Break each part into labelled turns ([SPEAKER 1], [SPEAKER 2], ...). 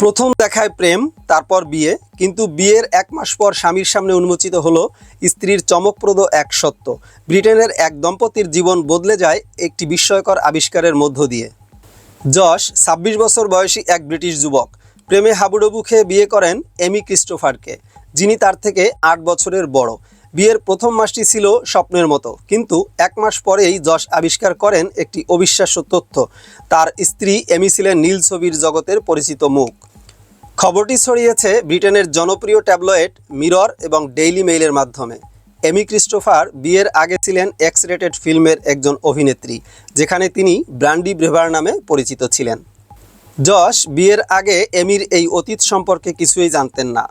[SPEAKER 1] প্রথম দেখায় প্রেম, তারপর বিয়ে। কিন্তু বিয়ের এক মাস পর স্বামীর সামনে উন্মোচিত হলো স্ত্রীর চমকপ্রদ এক সত্য। ব্রিটেনের এক দম্পতির জীবন বদলে যায় একটি বিস্ময়কর আবিষ্কারের মধ্য দিয়ে। যশ ছাব্বিশ বছর বয়সী এক ব্রিটিশ যুবক। প্রেমে হাবুডুবু খেয়ে বিয়ে করেন এমি ক্রিস্টোফারকে, যিনি তার থেকে আট বছরের বড়। বিয়ের প্রথম মাসটি ছিল স্বপ্নের মতো। কিন্তু এক মাস পরেই যশ আবিষ্কার করেন একটি অবিশ্বাস্য তথ্য। তার স্ত্রী এমি ছিলেন নীল ছবির জগতের পরিচিত মুখ। খবরটি ছড়িয়েছে ব্রিটেনের জনপ্রিয় ট্যাবলয়েড, মিরর এবং ডেইলি মেইলের মাধ্যমে। এমি ক্রিস্টোফার বিয়ের আগে ছিলেন এক্স রেটেড ফিল্মের একজন অভিনেত্রী, যেখানে তিনি ব্র্যান্ডি ব্রেভার নামে পরিচিত ছিলেন। যশ বিয়ের আগে এমির এই অতীত সম্পর্কে কিছুই জানতেন না।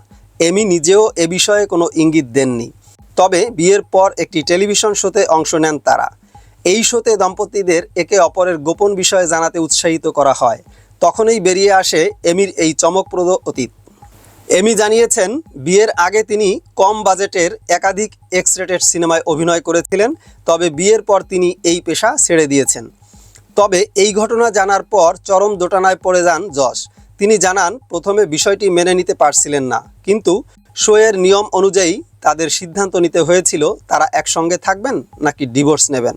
[SPEAKER 1] এমি নিজেও এ বিষয়ে কোনো ইঙ্গিত দেননি। তবে বিয়ের পর একটি টেলিভিশন শোতে অংশ নেন তারা। এই শোতে দম্পতিদের একে অপরের গোপন বিষয়ে জানাতে উৎসাহিত করা হয়। তখনই বেরিয়ে আসে এমির এই চমকপ্রদ অতীত। এমি জানিয়েছেন, বিয়ের আগে তিনি কম বাজেটের একাধিক এক্স রেটেড সিনেমায় অভিনয় করেছিলেন, তবে বিয়ের পর তিনি এই পেশা ছেড়ে দিয়েছেন। তবে এই ঘটনা জানার পর চরম দোটানায় পড়ে যান যশ। তিনি জানান, প্রথমে বিষয়টি মেনে নিতে পারছিলেন না, কিন্তু শোয়ের নিয়ম অনুযায়ী তাদের সিদ্ধান্ত নিতে হয়েছিল, তারা একসঙ্গে থাকবেন নাকি ডিভোর্স নেবেন?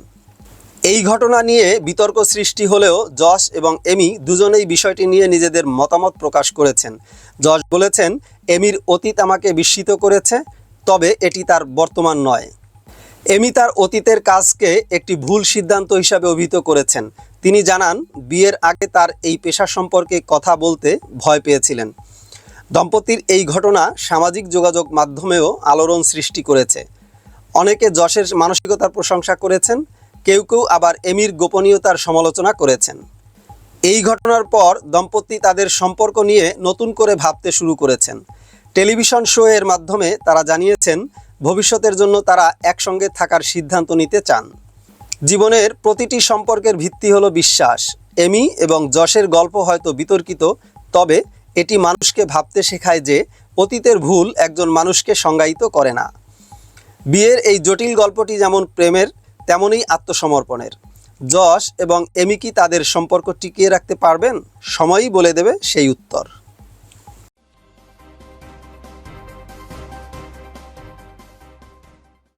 [SPEAKER 1] এই ঘটনা নিয়ে বিতর্ক সৃষ্টি হলেও যশ এবং এমি দুজনেই বিষয়টি নিয়ে নিজেদের মতামত প্রকাশ করেছেন। যশ বলেছেন, এমির অতীত আমাকে বিস্মিত করেছে, তবে এটি তার বর্তমান নয়। এমি তার অতীতের কাজকে একটি ভুল সিদ্ধান্ত হিসাবে অভিহিত করেছেন। তিনি জানান, বিয়ের আগে তার এই পেশা সম্পর্কে কথা বলতে ভয় পেয়েছিলেন। দম্পতির এই ঘটনা সামাজিক যোগাযোগ মাধ্যমেও আলোড়ন সৃষ্টি করেছে। অনেকে যশের মানসিকতার প্রশংসা করেছেন, কেউ কেউ আবার এমির গোপনীয়তার সমালোচনা করেছেন। এই ঘটনার পর দম্পতি তাদের সম্পর্ক নিয়ে নতুন করে ভাবতে শুরু করেছেন। টেলিভিশন শো এর মাধ্যমে তারা জানিয়েছেন, ভবিষ্যতের জন্য তারা একসঙ্গে থাকার সিদ্ধান্ত নিতে চান। জীবনের প্রতিটি সম্পর্কের ভিত্তি হলো বিশ্বাস। এমি এবং যশের গল্প হয়তো বিতর্কিত, তবে এটি মানুষকে ভাবতে শেখায় যে অতীতের ভুল একজন মানুষকে সংজ্ঞায়িত করে না। বিয়ের এই জটিল গল্পটি যেমন প্রেমের, তেমনই আত্মসমর্পণের। যশ এবং এমি কি তাদের সম্পর্ক টিকিয়ে রাখতে পারবেন? সময়ই বলে দেবে সেই উত্তর।